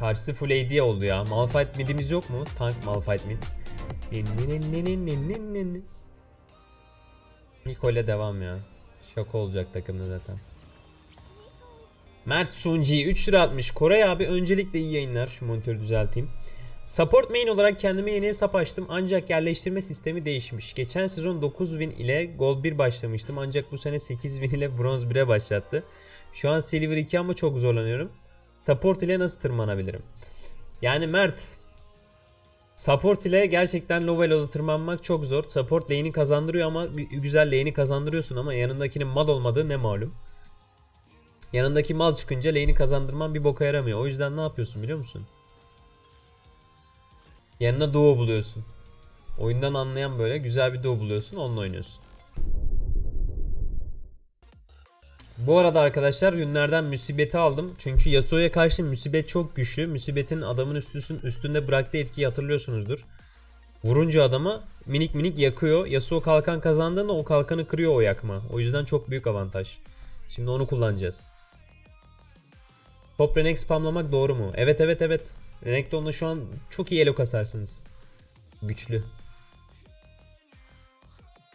Karşısı full AD oldu ya. Malphite midimiz yok mu? Tank Malphite mid. Miko ile devam ya. Şaka olacak takımda zaten. Mert Sunci 3 lira atmış. Koray abi öncelikle iyi yayınlar. Şu monitörü düzelteyim. Support main olarak kendime yeni hesap açtım ancak yerleştirme sistemi değişmiş. Geçen sezon 9 win ile Gold 1 başlamıştım ancak bu sene 8 win ile Bronze 1'e başlattı. Şu an Silver 2 ama çok zorlanıyorum. Support ile nasıl tırmanabilirim? Yani Mert Support ile gerçekten low elo'da tırmanmak çok zor. Support lane'i kazandırıyor ama güzel lane'i kazandırıyorsun ama yanındakinin mal olmadığı ne malum. Yanındaki mal çıkınca lane'i kazandırman bir boka yaramıyor. O yüzden ne yapıyorsun biliyor musun? Yanına duo buluyorsun. Oyundan anlayan böyle güzel bir duo buluyorsun onunla oynuyorsun. Bu arada arkadaşlar günlerden müsibeti aldım. Çünkü Yasuo'ya karşı müsibet çok güçlü. Müsibetin adamın üstüsün, üstünde bıraktığı etkiyi hatırlıyorsunuzdur. Vurunca adamı minik minik yakıyor. Yasuo kalkan kazandığında o kalkanı kırıyor o yakma. O yüzden çok büyük avantaj. Şimdi onu kullanacağız. Top Renekton spamlamak doğru mu? Evet evet evet. Renekton'la şu an çok iyi elo kasarsınız. Güçlü.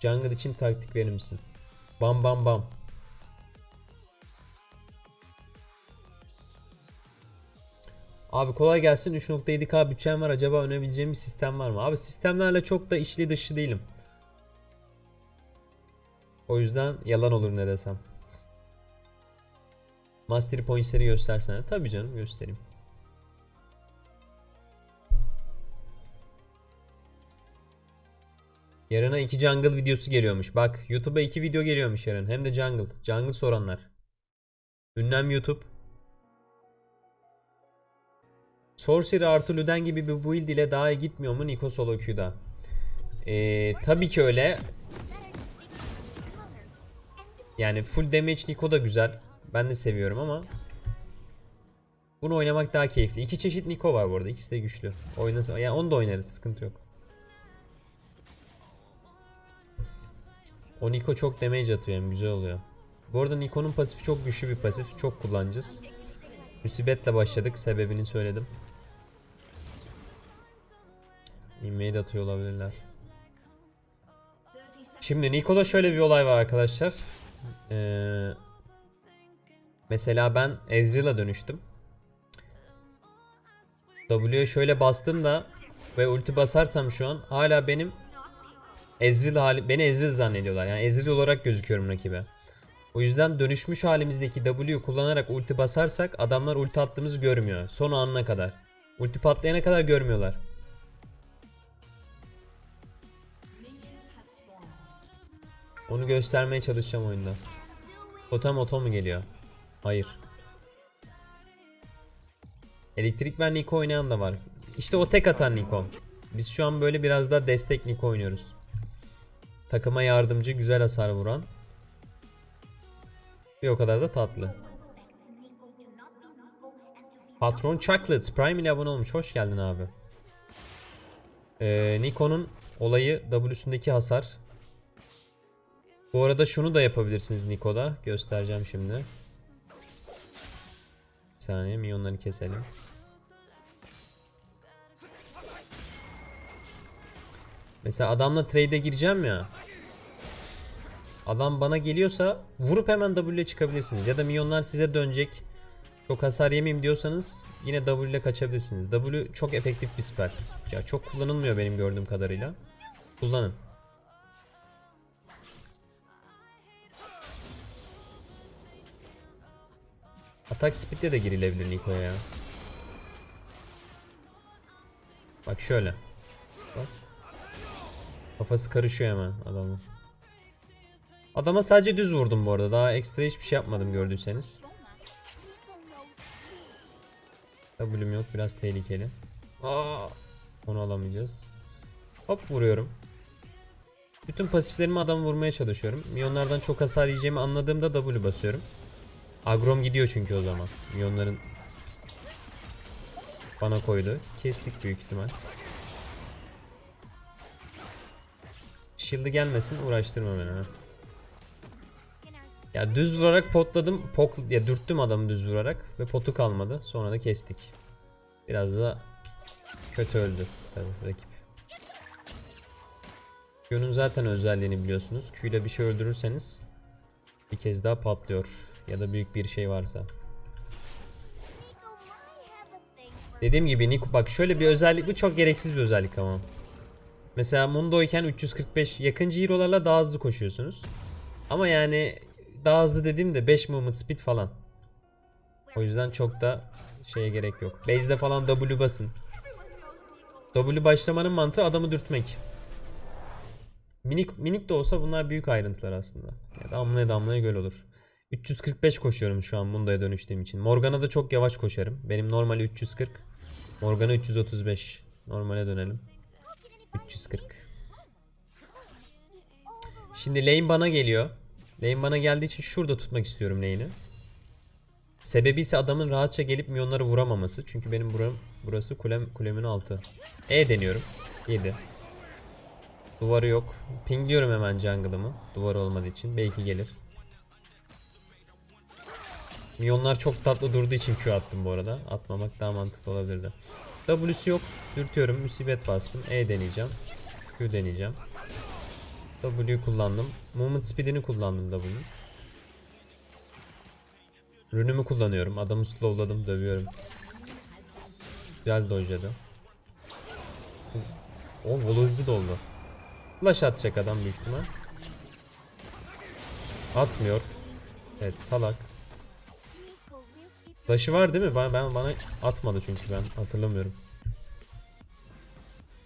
Jungle için taktik verir misin? Bam bam bam. Abi kolay gelsin 3.7k bütçem var acaba önerebileceğim bir sistem var mı? Abi sistemlerle çok da içli dışlı değilim. O yüzden yalan olur ne desem. Mastery Points'leri göstersene. Tabii canım göstereyim. Yarına iki jungle videosu geliyormuş. Bak YouTube'a iki video geliyormuş yarın. Hem de jungle. Jungle soranlar. Ünlem YouTube. Sorcerer artı Luden gibi bir build ile daha iyi gitmiyor mu Niko Solo Q'da? Ee, tabii ki öyle. Yani full damage Niko da güzel. Ben de seviyorum ama bunu oynamak daha keyifli. İki çeşit Niko var bu arada. İkisi de güçlü. Oynasın. Yani onu da oynarız. Sıkıntı yok. O Niko çok damage atıyor hem güzel oluyor. Bu arada Niko'nun pasifi çok güçlü bir pasif. Çok kullanacağız. Musibetle başladık. Sebebini söyledim. İnmeyi de atıyor olabilirler. Şimdi Niko'da şöyle bir olay var arkadaşlar. Ee, mesela ben Ezreal'a dönüştüm. W'ye şöyle bastım da ve ulti basarsam şu an hala benim Ezreal hali beni Ezreal zannediyorlar. Yani Ezreal olarak gözüküyorum rakibe. O yüzden dönüşmüş halimizdeki W'yu kullanarak ulti basarsak adamlar ulti attığımızı görmüyor. Son anına kadar. Ulti patlayana kadar görmüyorlar. Onu göstermeye çalışacağım oyunda. Totem oto mu geliyor? Hayır. Elektrik ver Niko oynayan da var. İşte o tek atan Niko. Biz şu an böyle biraz daha destek Niko oynuyoruz. Takıma yardımcı, güzel hasar vuran. Bir o kadar da tatlı. Patron Chocolate Prime ile abone olmuş. Hoş geldin abi. Ee, Niko'nun olayı W'sündeki hasar. Bu arada şunu da yapabilirsiniz Niko'da. Göstereceğim şimdi. Bir saniye minyonları keselim. Mesela adamla trade'e gireceğim ya. Adam bana geliyorsa vurup hemen W ile çıkabilirsiniz. Ya da minyonlar size dönecek. Çok hasar yemeyeyim diyorsanız yine W ile kaçabilirsiniz. W çok efektif bir spell. Ya çok kullanılmıyor benim gördüğüm kadarıyla. Kullanın. Atak speed'le de girilebilir Niko'ya ya. Bak şöyle. Bak. Kafası karışıyor hemen adamın. Adama sadece düz vurdum bu arada. Daha ekstra hiçbir şey yapmadım gördüyseniz. W'm yok biraz tehlikeli. Aa, onu alamayacağız. Hop vuruyorum. Bütün pasiflerimi adamı vurmaya çalışıyorum. Milyonlardan çok hasar yiyeceğimi anladığımda W basıyorum. Agrom gidiyor çünkü o zaman. Milyonların bana koydu. Kestik büyük ihtimal. Shield'ı gelmesin uğraştırma beni ha. Ya düz vurarak potladım. Pok ya dürttüm adamı düz vurarak ve potu kalmadı. Sonra da kestik. Biraz da kötü öldü tabii rakip. Q'nun zaten özelliğini biliyorsunuz. Q ile bir şey öldürürseniz bir kez daha patlıyor. Ya da büyük bir şey varsa. Dediğim gibi Nico bak şöyle bir özellik bu çok gereksiz bir özellik ama. Mesela Mundo iken 345 yakıncı hero'larla daha hızlı koşuyorsunuz. Ama yani daha hızlı dediğimde 5 movement speed falan. O yüzden çok da şeye gerek yok. Base'de falan W basın. W başlamanın mantığı adamı dürtmek. Minik minik de olsa bunlar büyük ayrıntılar aslında. Ya damlaya damlaya göl olur. 345 koşuyorum şu an Mundo'ya dönüştüğüm için. Morgana da çok yavaş koşarım. Benim normali 340. Morgana 335. Normale dönelim. 340. Şimdi lane bana geliyor. Lane bana geldiği için şurada tutmak istiyorum lane'i. Sebebi ise adamın rahatça gelip milyonları vuramaması. Çünkü benim buram, burası kulem, kulemin altı. E deniyorum. 7. Duvarı yok. Pingliyorum hemen jungle'ımı. Duvar olmadığı için. Belki gelir. Milyonlar çok tatlı durduğu için Q attım bu arada. Atmamak daha mantıklı olabilirdi. W'si yok. Dürtüyorum. Musibet bastım. E deneyeceğim. Q deneyeceğim. W kullandım. Movement speed'ini kullandım W'nin. Rünümü kullanıyorum. Adamı slowladım. Dövüyorum. Güzel dojladı. O volu hızlı doldu. Flash atacak adam büyük ihtimal. Atmıyor. Evet salak. Flash'ı var değil mi? Ben, ben bana atmadı çünkü ben hatırlamıyorum.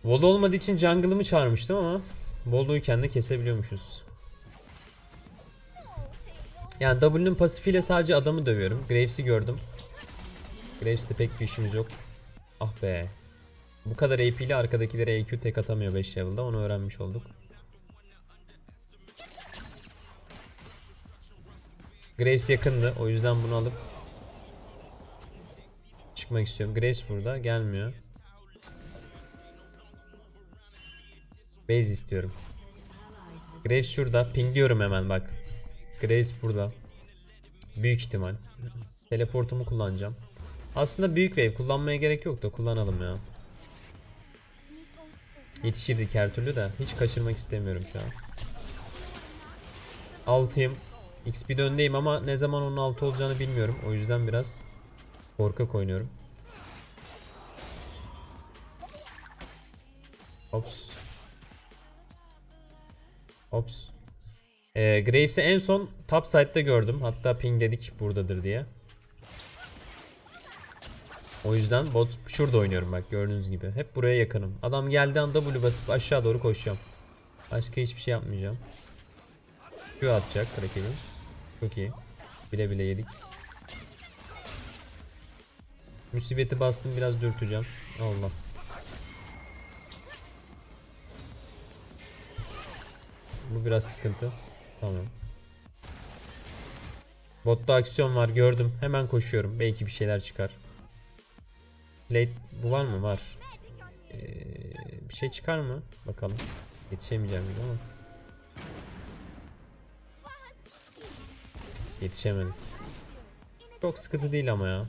Volu olmadığı için jungle'ımı çağırmıştım ama Voluyken de kesebiliyormuşuz. Yani W'nun pasifiyle sadece adamı dövüyorum. Graves'i gördüm. Graves'te pek bir işimiz yok. Ah be. Bu kadar AP ile arkadakilere EQ tek atamıyor 5 level'da. Onu öğrenmiş olduk. Graves yakındı. O yüzden bunu alıp çıkmak istiyorum. Graves burada. Gelmiyor. Base istiyorum. Graves şurada. Pingliyorum hemen bak. Graves burada. Büyük ihtimal. Teleportumu kullanacağım. Aslında büyük wave kullanmaya gerek yok da kullanalım ya. Yetişirdik her türlü de hiç kaçırmak istemiyorum şu an. Altıyım. XP öndeyim ama ne zaman onun altı olacağını bilmiyorum. O yüzden biraz korkak oynuyorum. Ops. Ops. Ee, Graves'i en son top side'da gördüm. Hatta ping dedik buradadır diye. O yüzden bot şurada oynuyorum bak gördüğünüz gibi. Hep buraya yakınım. Adam geldiği anda W basıp aşağı doğru koşacağım. Başka hiçbir şey yapmayacağım. Q atacak rakibim. Çok iyi. Bile bile yedik. Musibeti bastım biraz dürteceğim. Allah. Bu biraz sıkıntı. Tamam. Botta aksiyon var gördüm. Hemen koşuyorum. Belki bir şeyler çıkar. Late bu var mı? Var. Ee, bir şey çıkar mı? Bakalım. Yetişemeyeceğim gibi ama. Cık, Yetişemedik. Çok sıkıntı değil ama ya.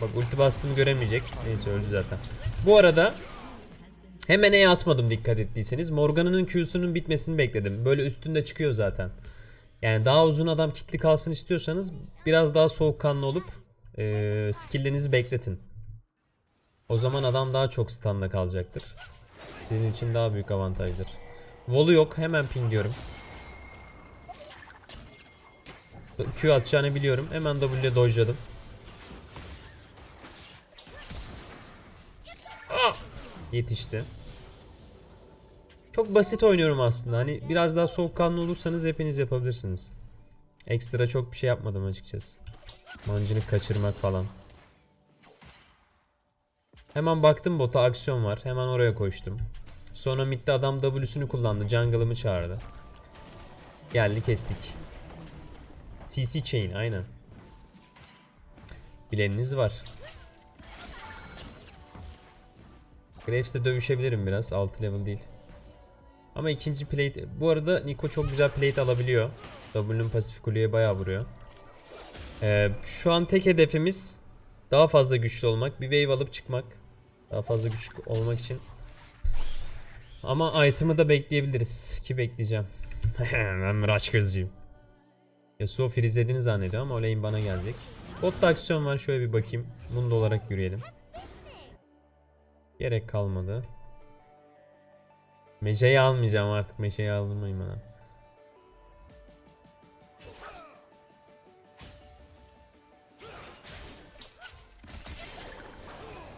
Bak ulti bastığımı göremeyecek. Neyse öldü zaten. Bu arada hemen E atmadım dikkat ettiyseniz. Morgana'nın Q'sunun bitmesini bekledim. Böyle üstünde çıkıyor zaten. Yani daha uzun adam kitli kalsın istiyorsanız biraz daha soğukkanlı olup e, skill'lerinizi bekletin. O zaman adam daha çok standa kalacaktır. Sizin için daha büyük avantajdır. Volu yok hemen ping diyorum. Q atacağını biliyorum. Hemen W ile dojladım. Ah! Yetişti. Çok basit oynuyorum aslında. Hani biraz daha soğukkanlı olursanız hepiniz yapabilirsiniz. Ekstra çok bir şey yapmadım açıkçası. Mancınık kaçırmak falan. Hemen baktım bota aksiyon var. Hemen oraya koştum. Sonra midde adam W'sünü kullandı. Jungle'ımı çağırdı. Geldi kestik. CC chain aynen. Bileniniz var. Graves'te dövüşebilirim biraz. 6 level değil. Ama ikinci plate... Bu arada Nico çok güzel plate alabiliyor. W'nun pasif kuleye bayağı vuruyor. Ee, şu an tek hedefimiz daha fazla güçlü olmak. Bir wave alıp çıkmak. Daha fazla güçlü olmak için. Ama item'ı da bekleyebiliriz. Ki bekleyeceğim. ben Miraç gözcüyüm. Yasuo freezlediğini zannediyor ama lane bana gelecek. Botta aksiyon var şöyle bir bakayım. Mundo olarak yürüyelim. Gerek kalmadı. Meşeyi almayacağım artık. Meşeyi aldırmayayım bana.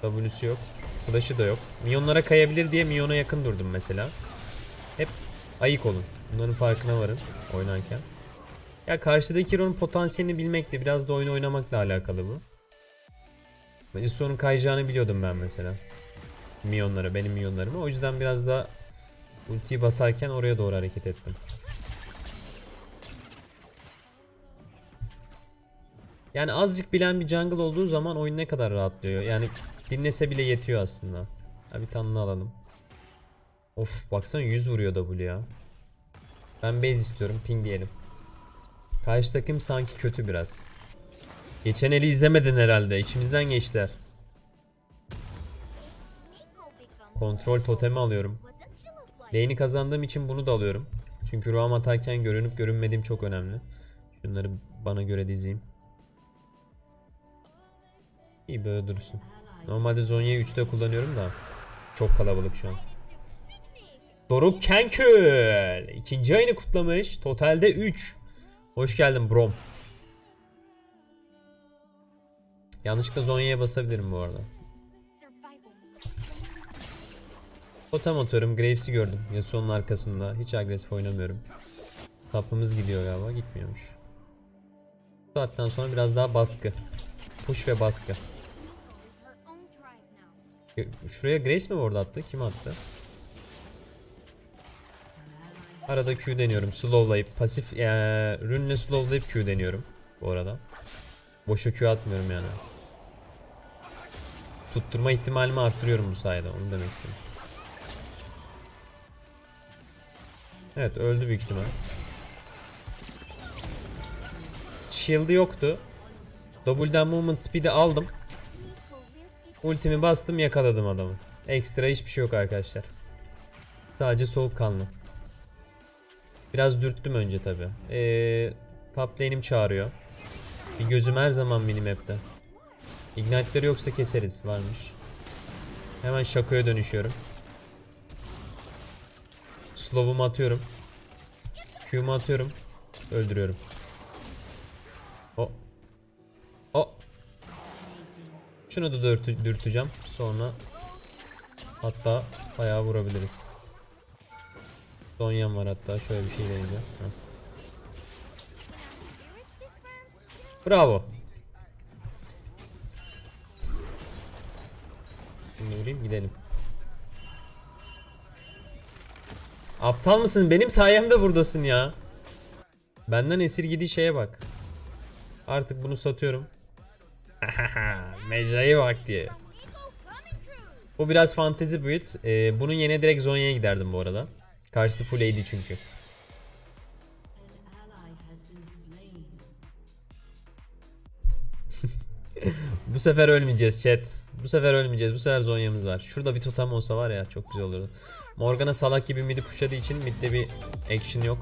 W'su yok. Flash'ı da yok. Minyonlara kayabilir diye minyona yakın durdum mesela. Hep ayık olun. Bunların farkına varın oynarken. Ya karşıdaki hero'nun potansiyelini bilmekle biraz da oyun oynamakla alakalı bu. Yasuo'nun kayacağını biliyordum ben mesela. Minyonlara, benim minyonlarıma. O yüzden biraz da ultiyi basarken oraya doğru hareket ettim. Yani azıcık bilen bir jungle olduğu zaman oyun ne kadar rahatlıyor. Yani dinlese bile yetiyor aslında. Ha bir daha alalım. Of baksana 100 vuruyor W ya. Ben base istiyorum ping diyelim. Karşı takım sanki kötü biraz. Geçen eli izlemedin herhalde. İçimizden geçtiler. Kontrol totemi alıyorum. Lane'i kazandığım için bunu da alıyorum. Çünkü Ruam atarken görünüp görünmediğim çok önemli. Şunları bana göre dizeyim. İyi böyle dursun. Normalde Zonya'yı 3'te kullanıyorum da. Çok kalabalık şu an. Doruk Kenkül. ikinci ayını kutlamış. Totalde 3. Hoş geldin Brom. Yanlışlıkla Zonya'ya basabilirim bu arada. Totem atıyorum. Graves'i gördüm. Yasuo'nun arkasında. Hiç agresif oynamıyorum. Tapımız gidiyor galiba. Gitmiyormuş. Bu saatten sonra biraz daha baskı. Push ve baskı. Şuraya Grace mi orada attı? Kim attı? Arada Q deniyorum. Slowlayıp pasif ee, rünle slowlayıp Q deniyorum bu arada. Boşa Q atmıyorum yani. Tutturma ihtimalimi arttırıyorum bu sayede. Onu demek istedim. Evet öldü büyük ihtimal. Shield'ı yoktu. W'den movement speed'i aldım. Ultimi bastım yakaladım adamı. Ekstra hiçbir şey yok arkadaşlar. Sadece soğukkanlı. Biraz dürttüm önce tabi. Ee, top lane'im çağırıyor. Bir gözüm her zaman minimap'te. Ignite'leri yoksa keseriz varmış. Hemen şakoya dönüşüyorum. Slow'umu atıyorum. Q'mu atıyorum. Öldürüyorum. O. O. Şunu da dürtü, dürteceğim. Sonra hatta bayağı vurabiliriz. Donyam var hatta. Şöyle bir şey deneyeceğim. Bravo. Şimdi gidelim. Aptal mısın? Benim sayemde buradasın ya. Benden esirgediği şeye bak. Artık bunu satıyorum. Mecra'ya bak diye. Bu biraz fantezi build. Ee, bunun yerine direkt Zonya'ya giderdim bu arada. Karşısı full AD çünkü. Bu sefer ölmeyeceğiz chat. Bu sefer ölmeyeceğiz. Bu sefer Zonya'mız var. Şurada bir totem olsa var ya çok güzel olurdu. Morgana salak gibi midi pushladığı için midde bir action yok.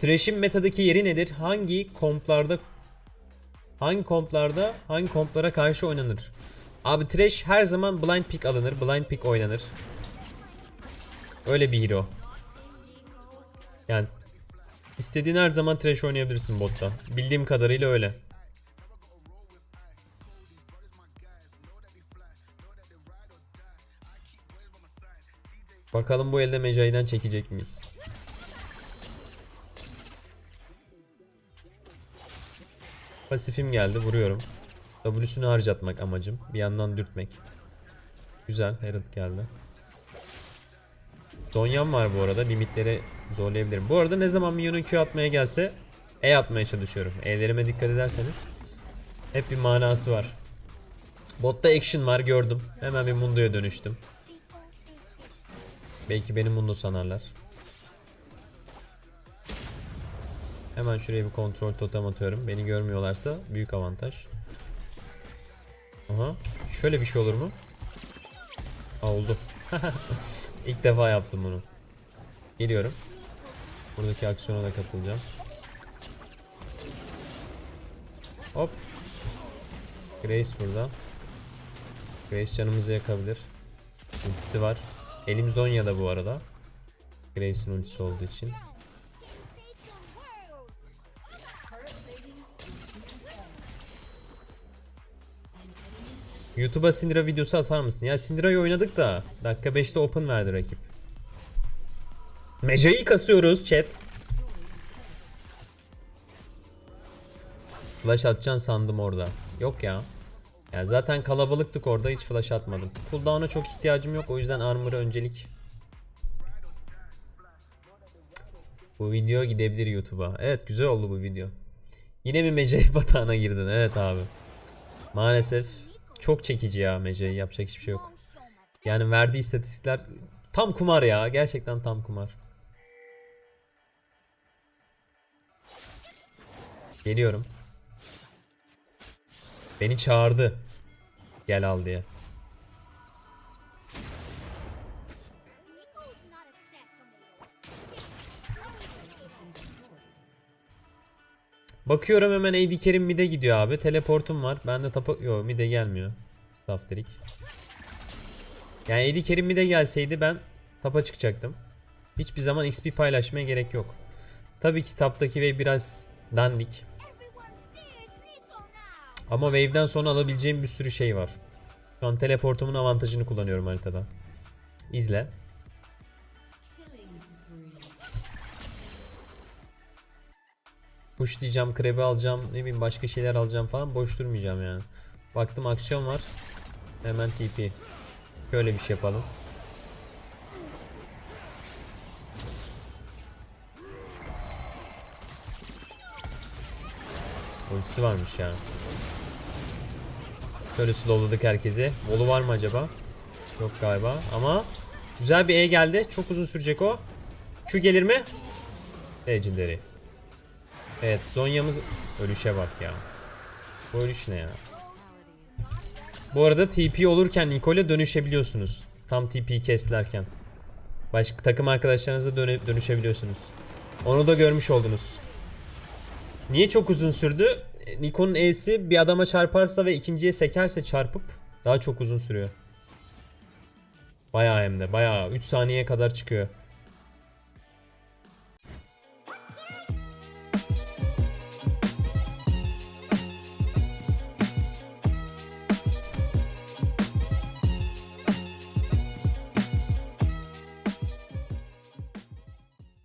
Thresh'in metadaki yeri nedir? Hangi komplarda hangi komplarda hangi komplara karşı oynanır? Abi Thresh her zaman blind pick alınır. Blind pick oynanır. Öyle bir hero. Yani istediğin her zaman Thresh oynayabilirsin botta. Bildiğim kadarıyla öyle. Bakalım bu elde Mecai'den çekecek miyiz? Pasifim geldi vuruyorum. W'sünü harcatmak amacım. Bir yandan dürtmek. Güzel Herald geldi. Donyam var bu arada. Limitleri zorlayabilirim. Bu arada ne zaman minyonun Q atmaya gelse E atmaya çalışıyorum. E'lerime dikkat ederseniz. Hep bir manası var. Botta action var gördüm. Hemen bir Mundo'ya dönüştüm. Belki benim Mundo sanarlar. Hemen şuraya bir kontrol totem atıyorum. Beni görmüyorlarsa büyük avantaj. Aha. Şöyle bir şey olur mu? Aa oldu. İlk defa yaptım bunu. Geliyorum. Buradaki aksiyona da katılacağım. Hop. Grace burada. Grace canımızı yakabilir. Ultisi var. Elim Zonya'da bu arada. Grace'in ultisi olduğu için. YouTube'a Syndra videosu atar mısın? Ya Syndra'yı oynadık da dakika 5'te open verdi rakip. Meja'yı kasıyoruz chat. Flash atacaksın sandım orada. Yok ya. Ya zaten kalabalıktık orada hiç flash atmadım. Cooldown'a çok ihtiyacım yok o yüzden armor'a öncelik. Bu video gidebilir YouTube'a. Evet güzel oldu bu video. Yine mi Mecai batağına girdin? Evet abi. Maalesef çok çekici ya Mecai yapacak hiçbir şey yok. Yani verdiği istatistikler tam kumar ya. Gerçekten tam kumar. Geliyorum. Beni çağırdı. Gel al diye. Bakıyorum hemen AD Kerim mid'e gidiyor abi. Teleportum var. Bende tapa... Yo mid'e gelmiyor. Saftirik. Yani AD Kerim mid'e gelseydi ben tapa çıkacaktım. Hiçbir zaman XP paylaşmaya gerek yok. Tabii ki taptaki wave biraz dandik. Ama wave'den sonra alabileceğim bir sürü şey var. Şu an teleportumun avantajını kullanıyorum haritada. İzle. Push diyeceğim, krebi alacağım, ne bileyim başka şeyler alacağım falan boş durmayacağım yani. Baktım aksiyon var. Hemen TP. Şöyle bir şey yapalım. Ultisi varmış ya. Şöyle slowladık herkesi. Volu var mı acaba? Yok galiba ama güzel bir E geldi. Çok uzun sürecek o. Şu gelir mi? Legendary. Evet Zonya'mız ölüşe bak ya. Bu ölüş ne ya? Bu arada TP olurken Nicole'e dönüşebiliyorsunuz. Tam TP keslerken. Başka takım arkadaşlarınıza dönüşebiliyorsunuz. Onu da görmüş oldunuz. Niye çok uzun sürdü? Nikon'un E'si bir adama çarparsa ve ikinciye sekerse çarpıp daha çok uzun sürüyor. Bayağı hem de bayağı 3 saniyeye kadar çıkıyor.